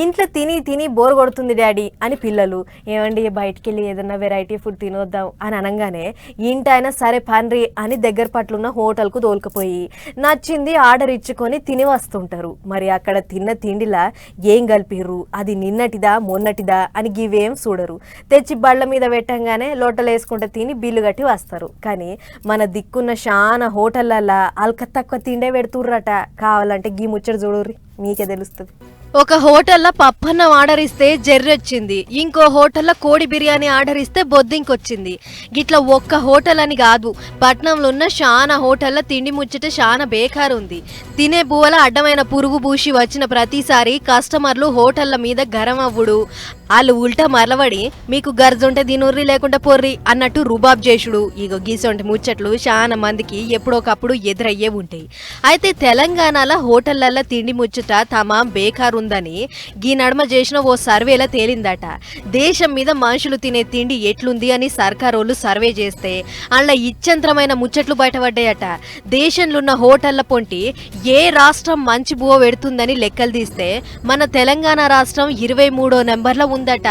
ఇంట్లో తిని తిని బోర్ కొడుతుంది డాడీ అని పిల్లలు. ఏమండి బయటికి వెళ్ళి ఏదన్నా వెరైటీ ఫుడ్ తినొద్దాం అని అనగానే ఇంటైనా సరే పండ్రి అని దగ్గర పట్లున్న హోటల్కు తోలుకుపోయి నచ్చింది ఆర్డర్ ఇచ్చుకొని తిని వస్తుంటారు. మరి అక్కడ తిన్న తిండిలా ఏం కలిపిర్రు? అది నిన్నటిదా మొన్నటిదా అని గివేం చూడరు. తెచ్చి బళ్ళ మీద పెట్టంగానే లోటలు వేసుకుంటే తిని బిల్లు కట్టి వస్తారు. కానీ మన దిక్కున్న చాలా హోటళ్ళల్లో అల్క తక్కువ తిండే పెడుతుర్రట. కావాలంటే గీ ముచ్చట చూడుర్రి. మీకే తెలుస్తుంది. ఒక హోటల్లో పప్పన్నం ఆర్డర్ ఇస్తే జర్రొచ్చింది. వచ్చింది ఇంకో హోటల్లో కోడి బిర్యానీ ఆర్డర్ ఇస్తే బొద్దింకొచ్చింది. గిట్లా ఒక్క హోటల్ అని కాదు పట్నంలో ఉన్న చాలా హోటల్లో తిండి ముచ్చట చాలా బేకారు ఉంది తినే బువ్వల అడ్డమైన పురుగు పూసి వచ్చిన ప్రతిసారి కస్టమర్లు హోటళ్ళ మీద గరం అవ్వుడు వాళ్ళు ఉల్టా మరలబడి మీకు గర్జుంటే తినుర్రి లేకుంటే పొర్రి అన్నట్టు రుబాబ్ చేసుడు. ఇగో గీసొంటి ముచ్చట్లు చాలా మందికి ఎప్పుడోకప్పుడు ఎదురయ్యే ఉంటాయి. అయితే తెలంగాణలో హోటళ్ళలో తిండి ముచ్చట తమాం బేకార్ ఉందని గీ నడమ చేసిన ఓ సర్వేలో తేలిందట. దేశం మీద మనుషులు తినే తిండి ఎట్లుంది అని సర్కారోళ్ళు సర్వే చేస్తే అందులో ఇచ్చంత్రమైన ముచ్చట్లు బయటపడ్డాయట. దేశంలో ఉన్న హోటళ్ళ పొంటి ఏ రాష్ట్రం మంచి బువ పెడుతుందని లెక్కలు తీస్తే మన తెలంగాణ రాష్ట్రం ఇరవై మూడో నెంబర్లో ఉందట.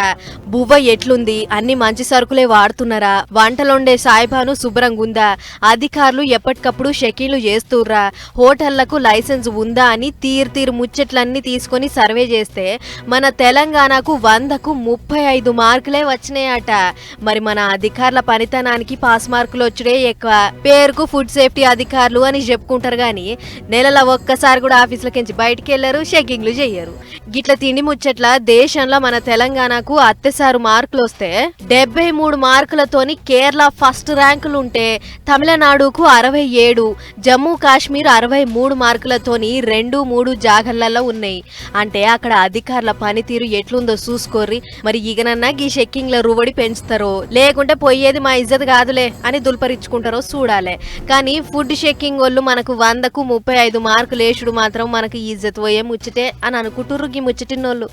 బువ్వ ఎట్లుంది? అన్ని మంచి సరుకులే వాడుతున్నారా? వంటలుండే సాయిబాను శుభ్రంగా ఉందా అధికారులు ఎప్పటికప్పుడు షకీలు చేస్తుర్రా? హోటళ్ళకు లైసెన్స్ ఉందా అని తీరు తీరు ముచ్చట్లన్నీ తీసుకొని సర్వే చేస్తే మన తెలంగాణకు వందకు ముప్పై ఐదు మార్కులే వచ్చినాయట. మరి మన అధికారుల పనితనానికి పాస్ మార్కులు వచ్చుడే ఎక్కువ. పేరుకు ఫుడ్ సేఫ్టీ అధికారులు అని చెప్పుకుంటారు గాని నెలల ఒక్కసారి కూడా ఆఫీసులకించి బయటికి వెళ్ళరు చెకింగ్లు చెయ్యరు. గిట్ల తిండి ముచ్చట్ల దేశంలో మన తెలంగాణకు అత్తెసారు మార్కులు వస్తే డెబ్బై మూడు మార్కులతోని కేరళ ఫస్ట్ ర్యాంకులు ఉంటే తమిళనాడుకు అరవై ఏడు జమ్మూ కాశ్మీర్ అరవై మూడు మార్కులతోని రెండు మూడు జాగర్లలో ఉన్నాయి. అంటే అంటే అక్కడ అధికారుల పనితీరు ఎట్లుందో చూసుకోర్రి. మరి ఇగనన్నా గీ లో రువడి పెంచుతారో లేకుంటే పోయేది మా ఇజ్జత్ కాదులే అని దుల్పరించుకుంటారో చూడాలి. కానీ ఫుడ్ చెక్కింగ్ వాళ్ళు మనకు వందకు ముప్పై ఐదు మార్కులు వేసుడు మాత్రం మనకు ఇజ్జత్ పోయే ముచ్చటే అని అనుకుంటుర్రు గీ ముచ్చటినోళ్ళు.